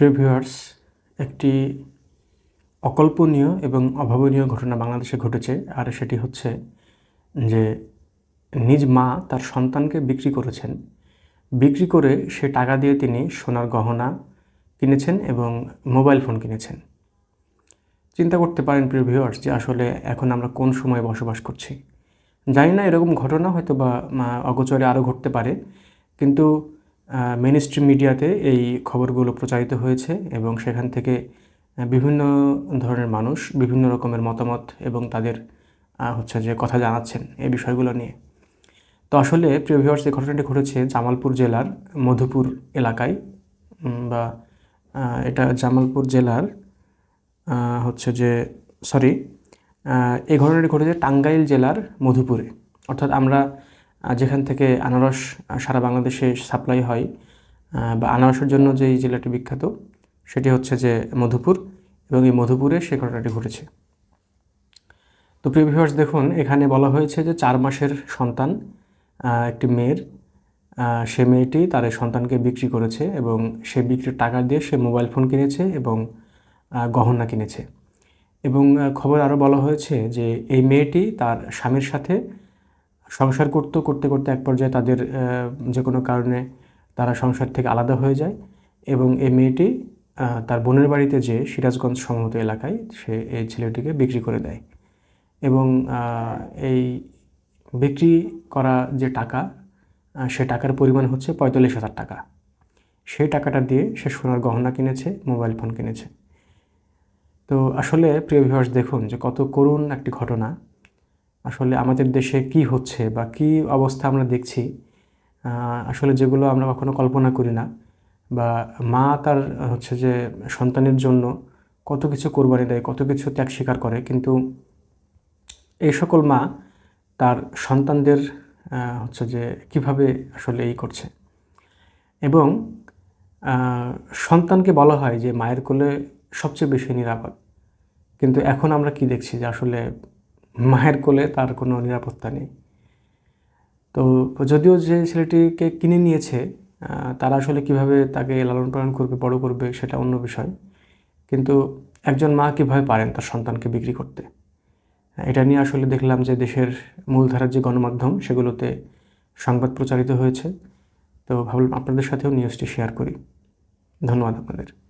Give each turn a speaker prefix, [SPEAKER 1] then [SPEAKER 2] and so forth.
[SPEAKER 1] প্রিয় ভিউয়ার্স একটি অকল্পনীয় এবং অভাবনীয় ঘটনা বাংলাদেশে ঘটেছে, আর সেটি হচ্ছে যে নিজ মা তার সন্তানকে বিক্রি করেছেন। বিক্রি করে সে টাকা দিয়ে তিনি সোনার গহনা কিনেছেন এবং মোবাইল ফোন কিনেছেন। চিন্তা করতে পারেন প্রিয় ভিউয়ার্স যে আসলে এখন আমরা কোন সময়ে বসবাস করছি। জানি না এরকম ঘটনা হয়তো বা অগোচরে আরও ঘটতে পারে, কিন্তু মেন স্ট্রিম মিডিয়াতে এই খবরগুলো প্রচারিত হয়েছে এবং সেখান থেকে বিভিন্ন ধরনের মানুষ বিভিন্ন রকমের মতামত এবং তাদের হচ্ছে যে কথা জানাচ্ছেন এই বিষয়গুলো নিয়ে। তো আসলে প্রিয় এই ঘটনাটি ঘটেছে জামালপুর জেলার মধুপুর এলাকায় বা এটা জামালপুর জেলার হচ্ছে যে সরি এই ঘটনাটি ঘটেছে টাঙ্গাইল জেলার মধুপুরে। অর্থাৎ আমরা যেখান থেকে আনারস সারা বাংলাদেশে সাপ্লাই হয় বা আনারসের জন্য যে জেলাটি বিখ্যাত, সেটি হচ্ছে যে মধুপুর, এবং এই মধুপুরে সে ঘটনাটি ঘটেছে। তো প্রিয় ভিউয়ার্স দেখুন, এখানে বলা হয়েছে যে চার মাসের সন্তান একটি মেয়ের সে মেয়েটি তার সন্তানকে বিক্রি করেছে এবং সে বিক্রির টাকা দিয়ে সে মোবাইল ফোন কিনেছে এবং গহনা কিনেছে। এবং খবর আরও বলা হয়েছে যে এই মেয়েটি তার স্বামীর সাথে সংসার করতে করতে করতে এক পর্যায়ে তাদের যে কোনো কারণে তারা সংসার থেকে আলাদা হয়ে যায় এবং এই মেয়েটি তার বোনের বাড়িতে যে সিরাজগঞ্জ সম্ভবত এলাকায় সে এই ছেলেটিকে বিক্রি করে দেয় এবং এই বিক্রি করা যে টাকা সে টাকার পরিমাণ হচ্ছে পঁয়তাল্লিশ হাজার টাকা। সেই টাকাটা দিয়ে সে সোনার গহনা কিনেছে, মোবাইল ফোন কিনেছে। তো আসলে প্রিয় ভিউয়ার্স দেখুন যে কত করুণ একটি ঘটনা। আসলে আমাদের দেশে কি হচ্ছে বা কি অবস্থা আমরা দেখছি আসলে যেগুলো আমরা কখনো কল্পনা করি না বা মা তার হচ্ছে যে সন্তানের জন্য কত কিছু কোরবানি দেয়, কত কিছু ত্যাগ স্বীকার করে, কিন্তু এই সকল মা তার সন্তানদের হচ্ছে যে কীভাবে আসলে এই করছে? এবং সন্তানকে বলা হয় যে মায়ের কোলে সবচেয়ে বেশি নিরাপদ। কিন্তু এখন আমরা কি দেখছি যে আসলে মায়ের কোলে তার কোনো নিরাপত্তা নেই। তো যদিও যে ছেলেটিকে কিনে নিয়েছে তারা আসলে কীভাবে তাকে লালন পালন করবে, বড় করবে সেটা অন্য বিষয়। কিন্তু একজন মা কীভাবে পারেন তার সন্তানকে বিক্রি করতে? এটা নিয়ে আসলে দেখলাম যে দেশের মূলধারার যে গণমাধ্যম, সেগুলোতে সংবাদ প্রচারিত হয়েছে। তো ভাবলাম আপনাদের সাথেও নিউজটি শেয়ার করি। ধন্যবাদ আপনাদের।